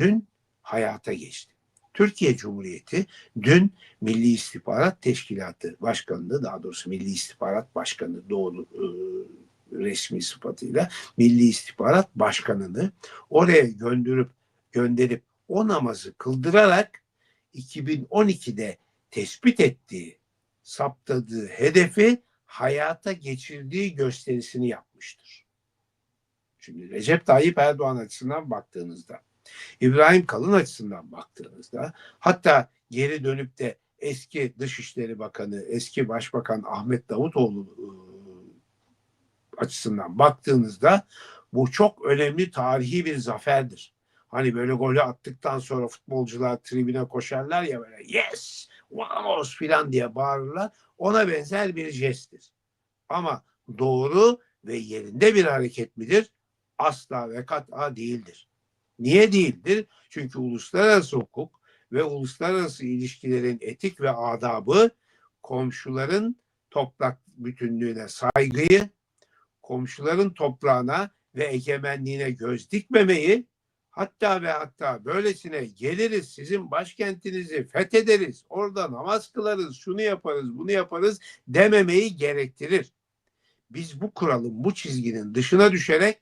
dün hayata geçti. Türkiye Cumhuriyeti dün Milli İstihbarat Teşkilatı Başkanlığı daha doğrusu Milli İstihbarat Başkanı doğru e, resmi sıfatıyla Milli İstihbarat Başkanı'nı oraya gönderip gönderip o namazı kıldırarak 2012'de tespit ettiği, saptadığı hedefi hayata geçirdiği gösterisini yapmıştır. Şimdi Recep Tayyip Erdoğan açısından baktığınızda, İbrahim Kalın açısından baktığınızda, hatta geri dönüp de eski Dışişleri Bakanı, eski Başbakan Ahmet Davutoğlu e, açısından baktığınızda bu çok önemli tarihi bir zaferdir. Hani böyle golü attıktan sonra futbolcular tribüne koşarlar ya böyle yes, vamos filan diye bağırırlar. Ona benzer bir jesttir. Ama doğru ve yerinde bir hareket midir? Asla ve kat'a değildir. Niye değildir? Çünkü uluslararası hukuk ve uluslararası ilişkilerin etik ve adabı komşuların toprak bütünlüğüne saygıyı, komşuların toprağına ve egemenliğine göz dikmemeyi, hatta ve hatta böylesine geliriz sizin başkentinizi fethederiz, orada namaz kılarız, şunu yaparız, bunu yaparız dememeyi gerektirir. Biz bu kuralın, bu çizginin dışına düşerek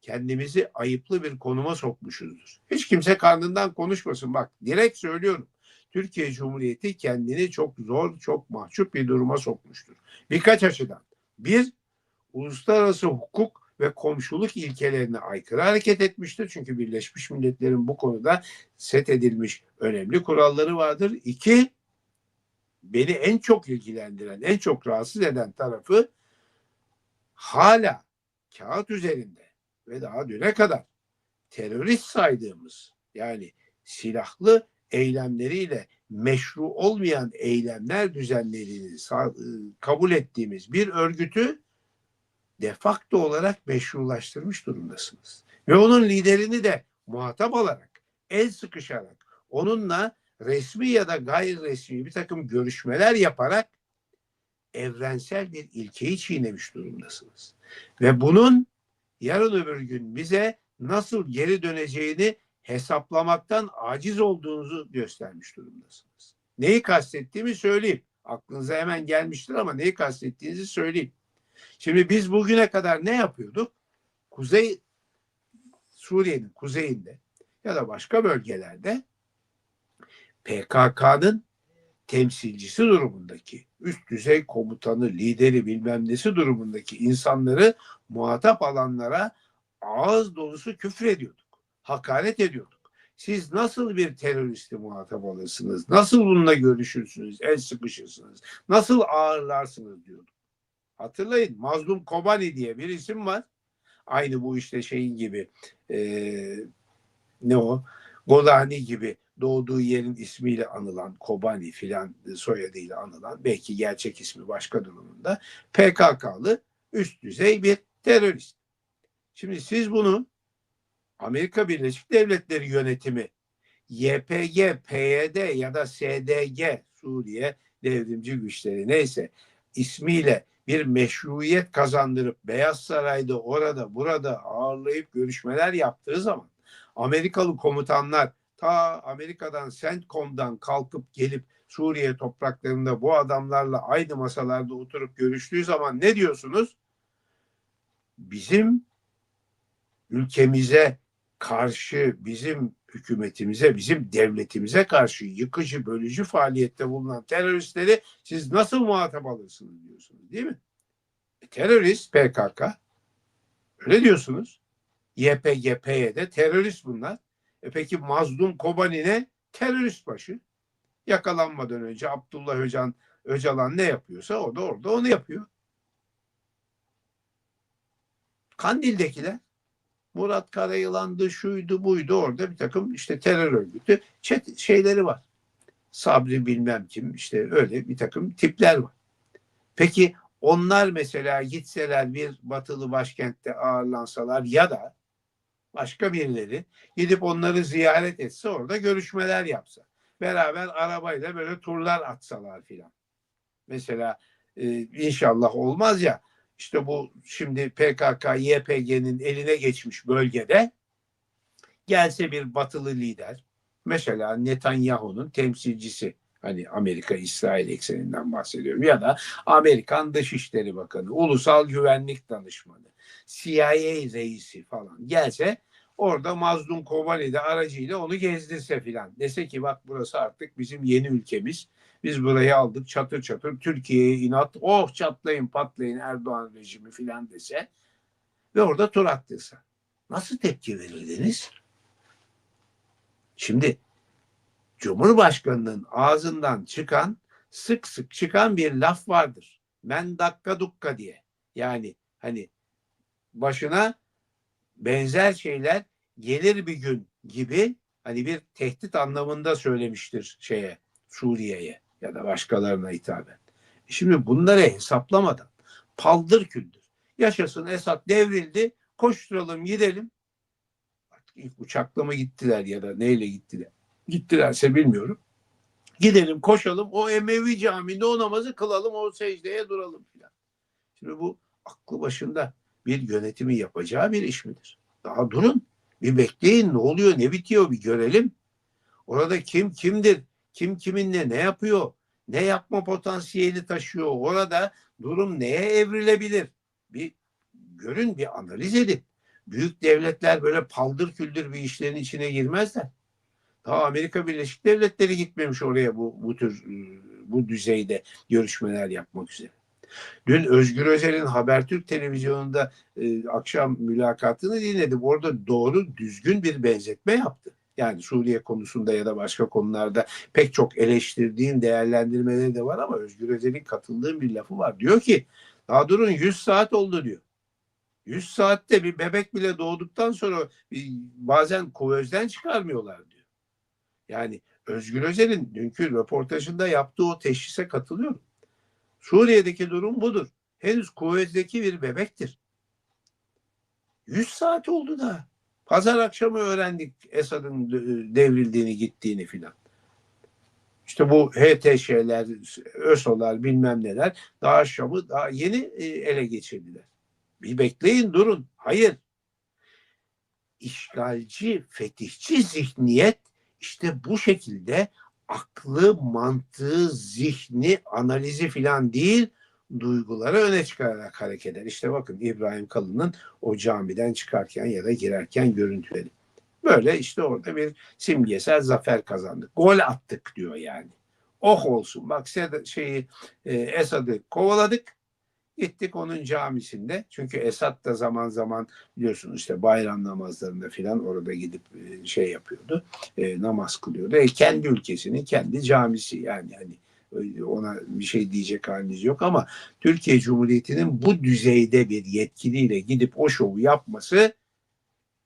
kendimizi ayıplı bir konuma sokmuşuzdur. Hiç kimse karnından konuşmasın. Bak direkt söylüyorum. Türkiye Cumhuriyeti kendini çok zor, çok mahcup bir duruma sokmuştur. Birkaç açıdan. Bir, uluslararası hukuk ve komşuluk ilkelerine aykırı hareket etmiştir. Çünkü Birleşmiş Milletler'in bu konuda set edilmiş önemli kuralları vardır. İki, beni en çok ilgilendiren, en çok rahatsız eden tarafı hala kağıt üzerinde ve daha düne kadar terörist saydığımız yani silahlı eylemleriyle meşru olmayan eylemler düzenlediğini kabul ettiğimiz bir örgütü de facto olarak meşrulaştırmış durumdasınız. Ve onun liderini de muhatap alarak, el sıkışarak, onunla resmi ya da gayri resmi bir takım görüşmeler yaparak evrensel bir ilkeyi çiğnemiş durumdasınız. Ve bunun yarın öbür gün bize nasıl geri döneceğini hesaplamaktan aciz olduğunuzu göstermiş durumdasınız. Neyi kastettiğimi söyleyeyim. Aklınıza hemen gelmiştir ama neyi kastettiğinizi söyleyeyim. Şimdi biz bugüne kadar ne yapıyorduk? Kuzey Suriye'nin kuzeyinde ya da başka bölgelerde PKK'nın temsilcisi durumundaki üst düzey komutanı, lideri bilmem nesi durumundaki insanları muhatap alanlara ağız dolusu küfür ediyorduk. Hakaret ediyorduk. Siz nasıl bir teröristi muhatap alırsınız? Nasıl bununla görüşürsünüz? El sıkışırsınız? Nasıl ağırlarsınız diyorduk. Hatırlayın Mazlum Kobani diye bir isim var. Aynı bu işte şeyin gibi e, ne o? Golani gibi doğduğu yerin ismiyle anılan Kobani filan soyadıyla anılan belki gerçek ismi başka durumunda PKK'lı üst düzey bir terörist. Şimdi siz bunu Amerika Birleşik Devletleri yönetimi YPG, PYD ya da SDG Suriye Devrimci Güçleri neyse ismiyle bir meşruiyet kazandırıp Beyaz Saray'da orada burada ağırlayıp görüşmeler yaptığı zaman Amerikalı komutanlar ta Amerika'dan CENTCOM'dan kalkıp gelip Suriye topraklarında bu adamlarla aynı masalarda oturup görüştüğü zaman ne diyorsunuz? Bizim ülkemize karşı, bizim hükümetimize, bizim devletimize karşı yıkıcı, bölücü faaliyette bulunan teröristleri siz nasıl muhatap alırsınız diyorsunuz değil mi? E, terörist PKK. Öyle diyorsunuz. YPG, PYD terörist bunlar. E peki Mazlum Kobani ne? Terörist başı. Yakalanmadan önce Abdullah Öcan, Öcalan ne yapıyorsa o da orada onu yapıyor. Kandil'dekiler Murat Karayılan'dı, şuydu, buydu orada bir takım işte terör örgütü çet şeyleri var. Sabri bilmem kim işte öyle bir takım tipler var. Peki onlar mesela gitseler bir batılı başkentte ağırlansalar ya da başka birileri gidip onları ziyaret etse orada görüşmeler yapsa. Beraber arabayla böyle turlar atsalar filan. Mesela e, inşallah olmaz ya işte bu şimdi PKK, YPG'nin eline geçmiş bölgede Gelse bir batılı lider mesela Netanyahu'nun temsilcisi hani Amerika İsrail ekseninden bahsediyorum ya da Amerikan Dışişleri Bakanı, Ulusal Güvenlik Danışmanı, CIA reisi falan gelse orada Mazlum Kobani aracıyla onu gezdirse filan. Dese ki bak burası artık bizim yeni ülkemiz. Biz burayı aldık çatır çatır Türkiye'ye inat. Oh çatlayın patlayın Erdoğan rejimi filan dese ve orada tur attıysa. Nasıl tepki verirdiniz? Şimdi Cumhurbaşkanının ağzından çıkan sık sık çıkan bir laf vardır. Men dakka dukka diye. Yani hani başına benzer şeyler gelir bir gün gibi hani bir tehdit anlamında söylemiştir şeye Suriye'ye ya da başkalarına hitaben. Şimdi bunları hesaplamadan paldır küldür. Yaşasın Esad devrildi koşturalım gidelim. Artık ilk uçakla mı gittiler ya da neyle gittiler? Gittilerse bilmiyorum. Gidelim koşalım o Emevi Camii'nde o namazı kılalım o secdeye duralım filan. Şimdi bu aklı başında bir yönetimi yapacağı bir iş midir? Daha durun. Bir bekleyin ne oluyor ne bitiyor bir görelim. Orada kim kimdir? Kim kiminle ne yapıyor? Ne yapma potansiyeli taşıyor? Orada durum neye evrilebilir? Bir görün bir analiz edin. Büyük devletler böyle paldır küldür bir işlerin içine girmezler. Daha Amerika Birleşik Devletleri gitmemiş oraya bu, bu tür bu düzeyde görüşmeler yapmak üzere. Dün Özgür Özel'in Habertürk televizyonunda e, akşam mülakatını dinledim. Orada doğru düzgün bir benzetme yaptı. Yani Suriye konusunda ya da başka konularda pek çok eleştirdiğim değerlendirmeleri de var ama Özgür Özel'in katıldığı bir lafı var. Diyor ki daha durun 100 saat oldu diyor. 100 saatte bir bebek bile doğduktan sonra bazen kuvözden çıkarmıyorlar diyor. Yani Özgür Özel'in dünkü röportajında yaptığı o teşhise katılıyorum. Suriye'deki durum budur. Henüz kuvvetteki bir bebektir. 100 saat oldu da. Pazar akşamı öğrendik Esad'ın devrildiğini gittiğini filan. İşte bu HTŞ'ler, ÖSO'lar bilmem neler daha Şam'ı daha yeni e, ele geçirdiler. Bir bekleyin durun. Hayır. İşgalci, fetihçi zihniyet işte bu şekilde aklı, mantığı, zihni, analizi filan değil, duyguları öne çıkararak hareket eder. İşte bakın İbrahim Kalın'ın o camiden çıkarken ya da girerken görüntüleri. Böyle işte orada bir simgesel zafer kazandık. Gol attık diyor yani. Oh olsun bak şeyi e, Esad'ı kovaladık Gittik onun camisinde. Çünkü Esat da zaman zaman biliyorsunuz işte bayram namazlarında filan orada gidip e, şey yapıyordu. E, namaz kılıyordu. E, kendi ülkesinin kendi camisi yani hani ona bir şey diyecek haliniz yok ama Türkiye Cumhuriyeti'nin bu düzeyde bir yetkiliyle gidip o şovu yapması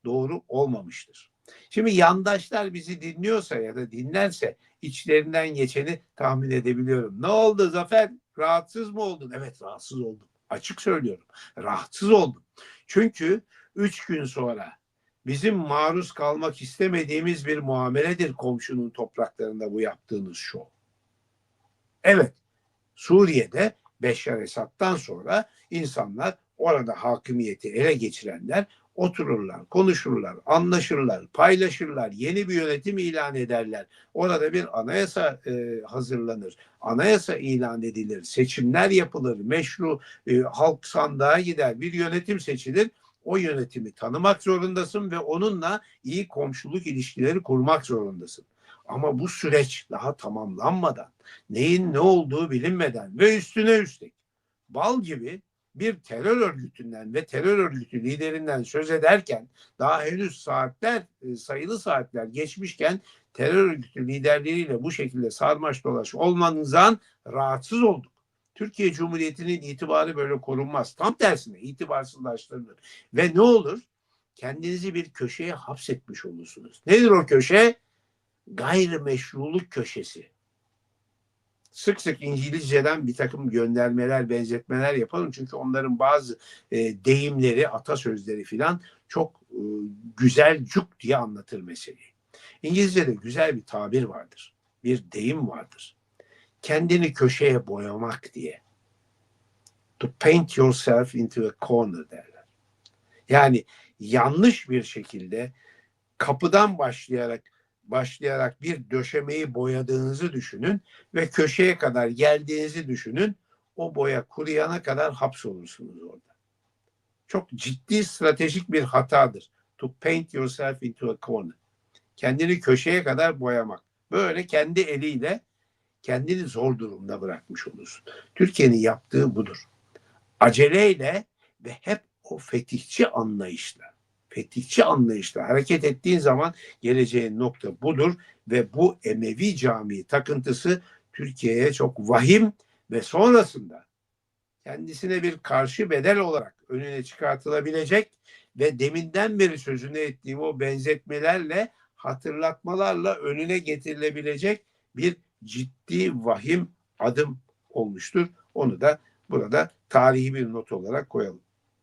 doğru olmamıştır. Şimdi yandaşlar bizi dinliyorsa ya da dinlerse içlerinden geçeni tahmin edebiliyorum. Ne oldu Zafer? Rahatsız mı oldun? Evet rahatsız oldum. Açık söylüyorum. Rahatsız oldum. Çünkü üç gün sonra bizim maruz kalmak istemediğimiz bir muameledir komşunun topraklarında bu yaptığınız şov. Evet, Suriye'de Beşar Esad'dan sonra insanlar orada hakimiyeti ele geçirenler otururlar, konuşurlar, anlaşırlar, paylaşırlar, yeni bir yönetim ilan ederler. Orada bir anayasa e, hazırlanır, anayasa ilan edilir, seçimler yapılır, meşru e, halk sandığa gider, bir yönetim seçilir. O yönetimi tanımak zorundasın ve onunla iyi komşuluk ilişkileri kurmak zorundasın. Ama bu süreç daha tamamlanmadan, neyin ne olduğu bilinmeden ve üstüne üstlük bal gibi bir terör örgütünden ve terör örgütü liderinden söz ederken daha henüz saatler e, sayılı saatler geçmişken terör örgütü liderleriyle bu şekilde sarmaş dolaş olmanızdan rahatsız olduk. Türkiye Cumhuriyeti'nin itibarı böyle korunmaz. Tam tersine itibarsızlaştırılır. Ve ne olur? Kendinizi bir köşeye hapsetmiş olursunuz. Nedir o köşe? Gayrimeşruluk köşesi sık sık İngilizceden bir takım göndermeler, benzetmeler yapalım. Çünkü onların bazı e, deyimleri, atasözleri filan çok e, güzel cuk diye anlatır meseleyi. İngilizce'de güzel bir tabir vardır. Bir deyim vardır. Kendini köşeye boyamak diye. To paint yourself into a corner derler. Yani yanlış bir şekilde kapıdan başlayarak başlayarak bir döşemeyi boyadığınızı düşünün ve köşeye kadar geldiğinizi düşünün. O boya kuruyana kadar hapsolursunuz orada. Çok ciddi stratejik bir hatadır. To paint yourself into a corner. Kendini köşeye kadar boyamak. Böyle kendi eliyle kendini zor durumda bırakmış olursun. Türkiye'nin yaptığı budur. Aceleyle ve hep o fetihçi anlayışla, fetihçi anlayışla hareket ettiğin zaman geleceğin nokta budur ve bu Emevi Camii takıntısı Türkiye'ye çok vahim ve sonrasında kendisine bir karşı bedel olarak önüne çıkartılabilecek ve deminden beri sözünü ettiğim o benzetmelerle hatırlatmalarla önüne getirilebilecek bir ciddi vahim adım olmuştur. Onu da burada tarihi bir not olarak koyalım.